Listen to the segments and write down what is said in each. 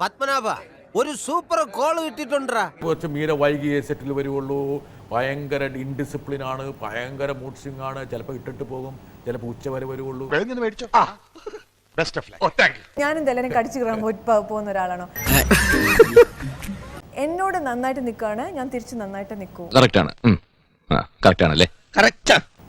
പത്മനാഭ ഒരു super call കിട്ടിട്ടുണ്ടാ കുറച്ച് മീര വൈകിയേ സെറ്റിൽ വരുവുള്ളൂ. ഭയങ്കര ഇൻഡിസിപ്ലിൻ ആണ് ഭയങ്കര മൂഡ് സ്വിംഗ് ആണ്. ചിലപ്പോൾ ഇട്ടിട്ട് പോകും ചിലപ്പോൾ ഉച്ച വരെ വരുവുള്ളൂ. ബെസ്റ്റ് ഓഫ് ലൈഫ് ഞാനും എല്ലാവരും കടിച്ചു കയറാൻ പോകുന്ന ഒരാളാണോ? എന്നോട് നന്നായിട്ട് നിൽക്കുകയാണ് ഞാൻ തിരിച്ചു നന്നായിട്ട് നിൽക്കും. കറക്റ്റ് ആണ്. കറക്റ്റ് ആണല്ലേ?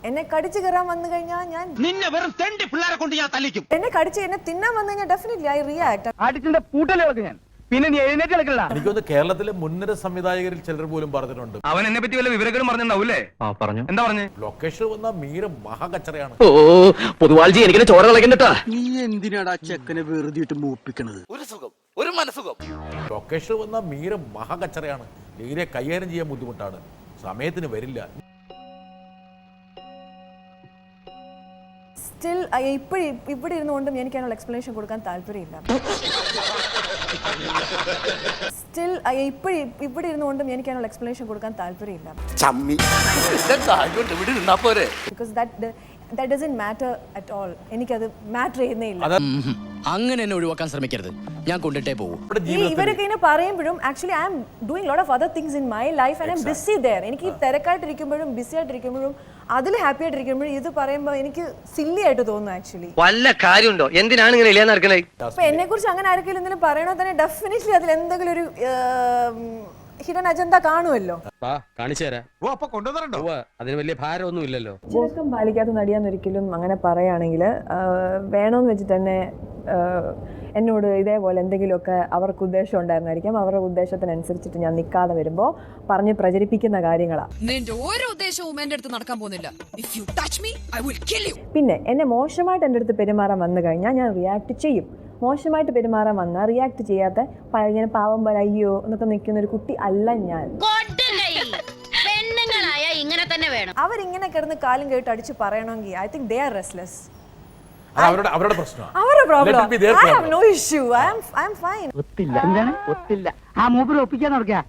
എന്നെ കടിച്ചു കയറാൻ വന്നു കഴിഞ്ഞാൽ ഞാൻ നിന്നെ വെറും തെണ്ടി പിള്ളേരെ കൊണ്ട് ഞാൻ തല്ലിക്കും. എന്നെ കടിച്ച് എന്നെ തിന്നാൻ വന്നു കഴിഞ്ഞാൽ ഡെഫിനറ്റ്ലി ഐ റിയാക്ട് അടിച്ചിന്റെ പൂട്ടലേ വെക്ക് ഞാൻ. പിന്നെ നീ എഴുന്നേറ്റ് കളിക്കണ്ട എനിക്കൊന്ന് കേരളത്തിലെ മുൻനിര സംവിധായകരിൽ ചിലർ പോലും പറഞ്ഞിട്ടുണ്ട്. അവൻ എന്നെ പറ്റി വല്ല വിവരങ്ങളും പറഞ്ഞിട്ടുണ്ടാവൂലേ ആ പറഞ്ഞു. എന്താ പറഞ്ഞു? ലൊക്കേഷൻ വന്ന മീര മഹാകച്ചറയാണ്. ഓ പൊതുവാൾജി എനിക്ക് ചോര കളക്കണ്ടട്ടാ നീ എന്തിനാടാ ചെക്കനെ വെറുതെ ഒരു മനസുഖം ലൊക്കേഷൻ വന്ന മീര മഹാകച്ചറയാണ്. മീരെ കൈകാര്യം ചെയ്യാൻ ബുദ്ധിമുട്ടാണ്. സമയത്തിന് വരില്ല. സ്റ്റിൽ ഇപ്പോഴും ഇവിടെ ഇരുന്നുകൊണ്ടും എനിക്ക് അതിനുള്ള എക്സ്പ്ലനേഷൻ കൊടുക്കാൻ താല്പര്യമില്ല. സ്റ്റിൽ ഇപ്പോഴും ഇവിടെ ഇരുന്നുകൊണ്ടും എനിക്ക് അതിനുള്ള എക്സ്പ്ലനേഷൻ കൊടുക്കാൻ താല്പര്യമില്ല. Because that that doesn't matter at all എനിക്കത് മാറ്റർ ചെയ്യുന്നേ ഇല്ല. അത് അങ്ങനെ എന്നെ ഒഴിവാക്കാൻ ശ്രമിക്കരുത്. ഞാൻ കൊണ്ടിട്ടേ പോകും ഈ ഇവരൊക്കെ ഇങ്ങനെ പറയുമ്പോഴും actually I am doing lot of other things in my life and I'm busy there എനിക്ക് തിരക്കായിട്ടിരിക്കുമ്പോഴും ബിസി ആയിട്ടിരിക്കുമ്പോഴും അതിൽ ഹാപ്പി ആയിട്ടിരിക്കുമ്പോഴും ഇത് പറയുമ്പോൾ എനിക്ക് സില്ലി ആയിട്ട് തോന്നുന്നു ആക്ച്വലി വല്ല കാര്യമുണ്ടോ? എന്തിനാണ് ഇങ്ങനെ ഇല്ലാന്ന് നടക്കണേ? അപ്പൊ എന്നെ കുറിച്ച് അങ്ങനെ ആർക്കെങ്കിലും എന്തെങ്കിലും പറയണോ? തന്നെ ഡെഫിനറ്റ്ലി അതിൽ എന്തെങ്കിലും ഒരു ഹിഡൻ അജണ്ട കാണുമല്ലോ. കാണിച്ചു തരാം. അതിന് വലിയ ഭാരമൊന്നും ഇല്ലല്ലോ. ചിലക്കം പാലിക്കാത്ത നടിയാന്നൊരിക്കലും അങ്ങനെ പറയുകയാണെങ്കിൽ വേണമെന്ന് വെച്ചിട്ട് തന്നെ എന്നോട് ഇതേപോലെ എന്തെങ്കിലുമൊക്കെ അവർക്ക് ഉദ്ദേശം ഉണ്ടായിരുന്നായിരിക്കും. അവരുടെ ഉദ്ദേശത്തിനനുസരിച്ചിട്ട് ഞാൻ നിൽക്കാതെ വരുമ്പോൾ പറഞ്ഞ് പ്രചരിപ്പിക്കുന്ന കാര്യങ്ങളാണ് നിന്റെ ഓരോ ഉദ്ദേശവും എന്റെ അടുത്ത് നടക്കാൻ പോകുന്നില്ല. If you touch me I will kill you പിന്നെ എന്നെ മോശമായിട്ട് എന്റെ അടുത്ത് പെരുമാറാൻ വന്നു കഴിഞ്ഞാൽ ഞാൻ റിയാക്ട് ചെയ്യും. മോശമായിട്ട് പെരുമാറാൻ വന്നാൽ റിയാക്ട് ചെയ്യാത്ത ഇങ്ങനെ പാവം പോലെ അയ്യോ എന്നൊക്കെ നിൽക്കുന്ന ഒരു കുട്ടി അല്ല ഞാൻ. ഇങ്ങനെ തന്നെ വേണം അവരിങ്ങനെ കിടന്ന് കാലും കേട്ട് അടിച്ച് പറയണമെങ്കിൽ I think they are restless അവരുടെ അവരുടെ പ്രശ്നമാണ്. അവരുടെ problem I have no issue I am I am fine ഒത്തില്ല. എന്താണ്? ഒത്തില്ല. ആ മൂപ്പര് ഒപ്പിക്കാൻ നടക്കുക